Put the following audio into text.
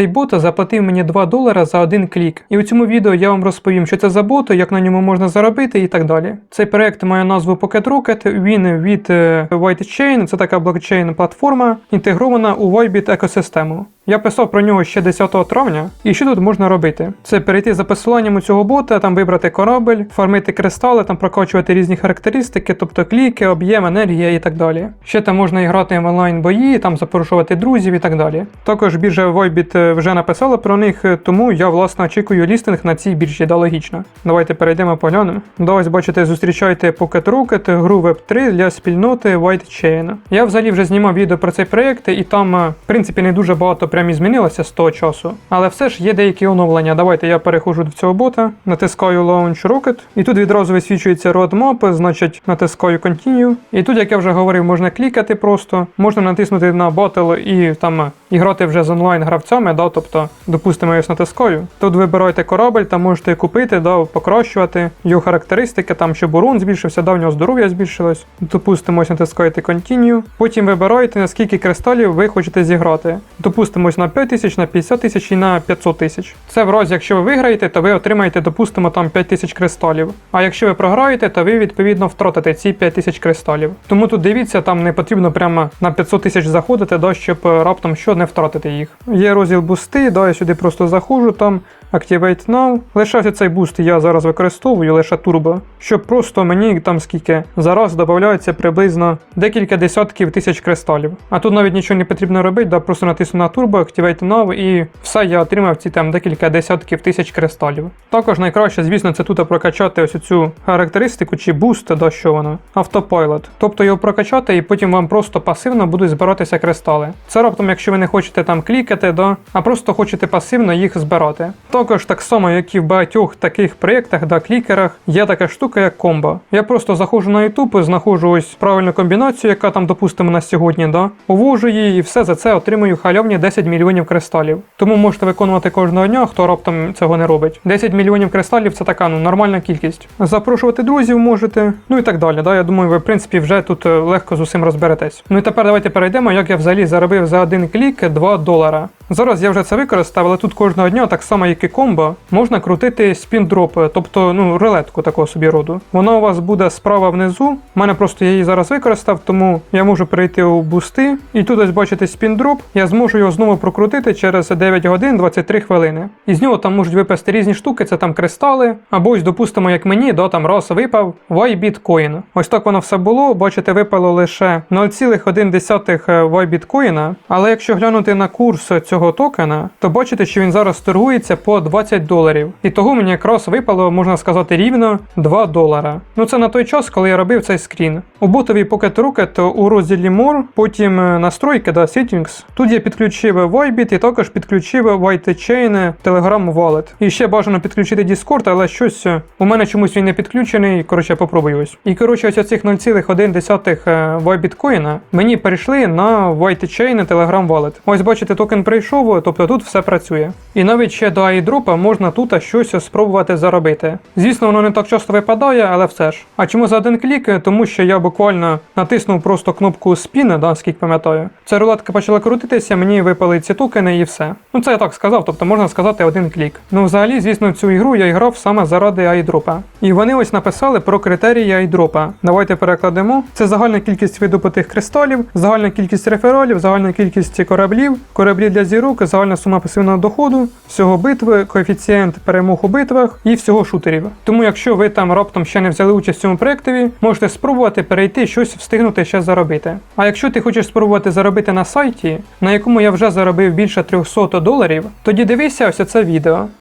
цей бот заплатив мені 2 долара за один клік. І у цьому відео я вам розповім, що це за бот, як на ньому можна заробити і так далі. Цей проект має назву Pocket Rocket, він від Whitechain, White Chain, це така блокчейн платформа, інтегрована у Vybit екосистему. Я писав про нього ще 10 травня. І що тут можна робити? Це перейти за посиланням у цього бота, там вибрати корабель, фармити кристали, там прокачувати різні характеристики, тобто кліки, об'єм, енергія і так далі. Ще там можна і грати в онлайн бої, там запрошувати друзів і так далі. Також біржа Voibit е, вже написала про них, е, тому я власне очікую лістинг на цій біржі, да логічно. Давайте перейдемо поглянемо. Да, ось бачите, зустрічайте Pocket Rocket, гру Web3 для спільноти White Chain. Я взагалі вже знімав відео про цей проект, і там, е, в принципі, не дуже багато прям і змінилося з того часу. Але все ж є деякі оновлення. Давайте я перехожу до цього бота, натискаю Launch Rocket, і тут відразу висвічується roadmap, значить натискаю Continue. І тут, як я вже говорив, можна клікати просто, можна натиснути на Battle і там і грати вже з онлайн гравцями, да, тобто, допустимо, я ось натискаю. Тут вибираєте корабель, там можете купити, да, покращувати його характеристики, там щоб урон збільшився, да, в нього здоров'я збільшилось. Допустимо, натискаєте Continue. Потім вибираєте, на скільки кристалів ви хочете зіграти. Допустимо, на 5 тисяч, на 50 тисяч і на 500 тисяч. Це в разі, якщо ви виграєте, то ви отримаєте, допустимо, там 5 тисяч кристалів. А якщо ви програєте, то ви відповідно втратите ці 5 тисяч кристалів. Тому тут дивіться, там не потрібно прямо на 500 тисяч заходити, да, щоб е, раптом що не втратити їх. Є розділ бусти, да, я сюди просто заходжу там. Activate Now. Лише цей буст я зараз використовую, лише турбо, щоб просто мені там скільки зараз додається приблизно декілька десятків тисяч кристалів. А тут навіть нічого не потрібно робити, да, просто натисну на турбо, Activate Now і все, я отримав ці там декілька десятків тисяч кристалів. Також найкраще, звісно, це тут прокачати ось цю характеристику чи буст, да, що воно, автопайлот. Тобто його прокачати і потім вам просто пасивно будуть збиратися кристали. Це раптом, якщо ви не хочете там клікати, да, а просто хочете пасивно їх збирати. Також так само, як і в багатьох таких проєктах, да, клікерах, є така штука, як комбо. Я просто заходжу на YouTube, знаходжу ось правильну комбінацію, яка там, допустимо, на сьогодні, да, увожу її і все за це отримую халявні 10 мільйонів кристалів. Тому можете виконувати кожного дня, хто раптом цього не робить. 10 мільйонів кристалів це така ну нормальна кількість. Запрошувати друзів можете, ну і так далі. Да? Я думаю, ви в принципі вже тут е, легко з усім розберетесь. Ну і тепер давайте перейдемо, як я взагалі заробив за один клік 2 долара. Зараз я вже це використав, але тут кожного дня, так само як і комбо, можна крутити спіндроп, тобто ну рулетку такого собі роду. Вона у вас буде справа внизу. У мене просто я її зараз використав, тому я можу перейти у бусти. І тут ось бачите спіндроп. Я зможу його знову прокрутити через 9 годин 23 хвилини. І з нього там можуть випасти різні штуки, це там кристали. Або ось, допустимо, як мені, да, там раз випав Вайбіткоін. Ось так воно все було. Бачите, випало лише 0,1 Вайбіткоїна. Але якщо глянути на курс цього токена, то бачите, що він зараз торгується по 20 доларів. І того мені якраз випало, можна сказати, рівно 2 долара. Ну це на той час, коли я робив цей скрін. У ботовій Pocket Rocket у розділі More, потім е, настройки да, Settings. Тут я підключив Vybit і також підключив White Chain Telegram Wallet. І ще бажано підключити Discord, але щось е, у мене чомусь він не підключений. Коротше, попробую ось. І коротше, ось цих 0,1 Вайбіткоїна мені перейшли на White Chain Telegram Wallet. Ось бачите, токен прийшов, тобто тут все працює. І навіть ще до айдропа можна тут щось спробувати заробити. Звісно, воно не так часто випадає, але все ж. А чому за один клік? Тому що я буквально натиснув просто кнопку Spin, да, скільки пам'ятаю. Ця рулетка почала крутитися, мені випали ці токени і все. Ну це я так сказав, тобто можна сказати один клік. Ну взагалі, звісно, цю ігру я грав саме заради айдропа. І вони ось написали про критерії айдропа. Давайте перекладемо. Це загальна кількість видобутих кристалів, загальна кількість рефералів, загальна кількість кораблів, кораблі для зірок, загальна сума пасивного доходу, всього битви, коефіцієнт перемог у битвах і всього шутерів. Тому, якщо ви там раптом ще не взяли участь в цьому проєктові, можете спробувати перейти щось встигнути ще заробити. А якщо ти хочеш спробувати заробити на сайті, на якому я вже заробив більше 300 доларів, тоді дивися ось це відео.